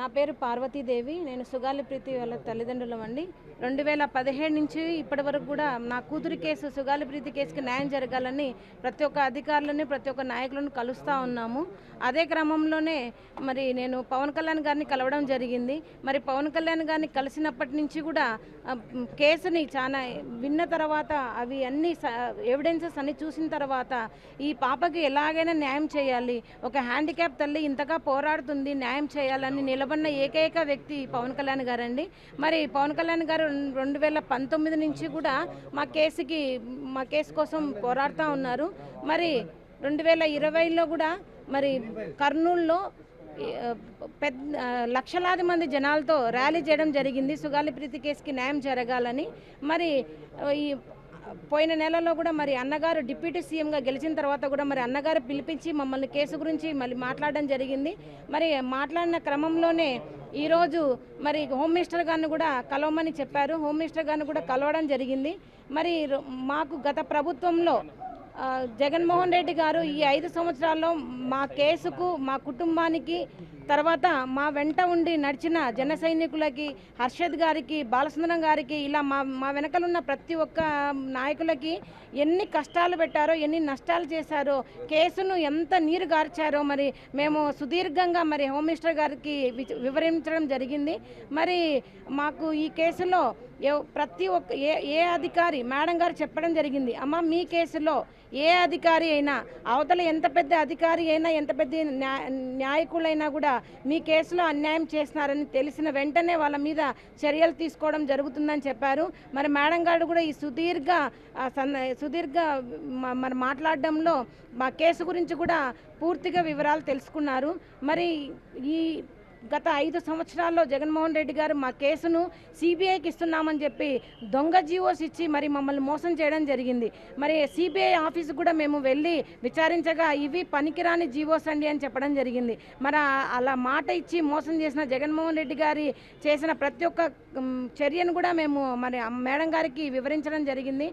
నా పేరు పార్వతీదేవి. నేను సుగాలి ప్రీతి వాళ్ళ తల్లిదండ్రులం అండి. రెండు వేల పదిహేడు నుంచి ఇప్పటి వరకు కూడా నా కూతురి కేసు సుగాలి ప్రీతి కేసుకి న్యాయం జరగాలని ప్రతి ఒక్క అధికారులని ప్రతి ఒక్క నాయకులను కలుస్తూ ఉన్నాము. అదే క్రమంలోనే మరి నేను పవన్ కళ్యాణ్ గారిని కలవడం జరిగింది. మరి పవన్ కళ్యాణ్ గారిని కలిసినప్పటి నుంచి కూడా కేసుని చాలా విన్న తర్వాత అవి అన్ని ఎవిడెన్సెస్ అన్ని చూసిన తర్వాత ఈ పాపకి ఎలాగైనా న్యాయం చేయాలి. ఒక హ్యాండిక్యాప్ తల్లి ఇంతగా పోరాడుతుంది న్యాయం చేయాలని నిలబడిన ఏకైక వ్యక్తి పవన్ కళ్యాణ్ గారండి. మరి పవన్ కళ్యాణ్ గారు రెండు వేల పంతొమ్మిది నుంచి కూడా మా కేసుకి మా కేసు కోసం పోరాడుతూ ఉన్నారు. మరి రెండు వేల ఇరవైలో కూడా మరి కర్నూలులో పెద్ద లక్షలాది మంది జనాలతో ర్యాలీ చేయడం జరిగింది. సుగాలి ప్రీతి కేసుకి న్యాయం జరగాలని. మరి ఈ పోయిన నెలలో కూడా మరి అన్నగారు డిప్యూటీ సీఎంగా గెలిచిన తర్వాత కూడా మరి అన్నగారు పిలిపించి మమ్మల్ని కేసు గురించి మళ్ళీ మాట్లాడడం జరిగింది. మరి మాట్లాడిన క్రమంలోనే ఈరోజు మరి హోమ్ మినిస్టర్ గారిని కూడా కలవమని చెప్పారు. హోమ్ మినిస్టర్ గారిని కూడా కలవడం జరిగింది. మరి మాకు గత ప్రభుత్వంలో జగన్మోహన్ రెడ్డి గారు ఈ ఐదు సంవత్సరాల్లో మా కేసుకు మా కుటుంబానికి తర్వాత మా వెంట ఉండి నడిచిన జన సైనికులకి హర్షద్ గారికి బాలసుందరం గారికి ఇలా మా మా వెనకలున్న ప్రతి ఒక్క నాయకులకి ఎన్ని కష్టాలు పెట్టారో ఎన్ని నష్టాలు చేశారో కేసును ఎంత నీరు గార్చారో మరి మేము సుదీర్ఘంగా మరి హోమ్ మినిస్టర్ గారికి వివరించడం జరిగింది. మరి మాకు ఈ కేసులో ప్రతి ఒక్క ఏ ఏ అధికారి మేడం గారు చెప్పడం జరిగింది అమ్మ మీ కేసులో ఏ అధికారి అయినా అవతల ఎంత పెద్ద అధికారి అయినా ఎంత పెద్ద న్యాయకులైనా కూడా మీ కేసులో అన్యాయం చేస్తున్నారని తెలిసిన వెంటనే వాళ్ళ మీద చర్యలు తీసుకోవడం జరుగుతుందని చెప్పారు. మరి మేడం గారు కూడా ఈ సుదీర్ఘ సుదీర్ఘ మరి మాట్లాడడంలో మా కేసు గురించి కూడా పూర్తిగా వివరాలు తెలుసుకున్నారు. మరి ఈ గత ఐదు సంవత్సరాల్లో జగన్మోహన్ రెడ్డి గారు మా కేసును సిబిఐకి ఇస్తున్నామని చెప్పి దొంగ జీవోస్ ఇచ్చి మరి మమ్మల్ని మోసం చేయడం జరిగింది. మరి సిబిఐ ఆఫీసు కూడా మేము వెళ్ళి విచారించగా ఇవి పనికిరాని జీవోస్ అండి అని చెప్పడం జరిగింది. మరి అలా మాట ఇచ్చి మోసం చేసిన జగన్మోహన్ రెడ్డి గారి చేసిన ప్రతి ఒక్క చర్యను కూడా మేము మరి మేడం గారికి వివరించడం జరిగింది.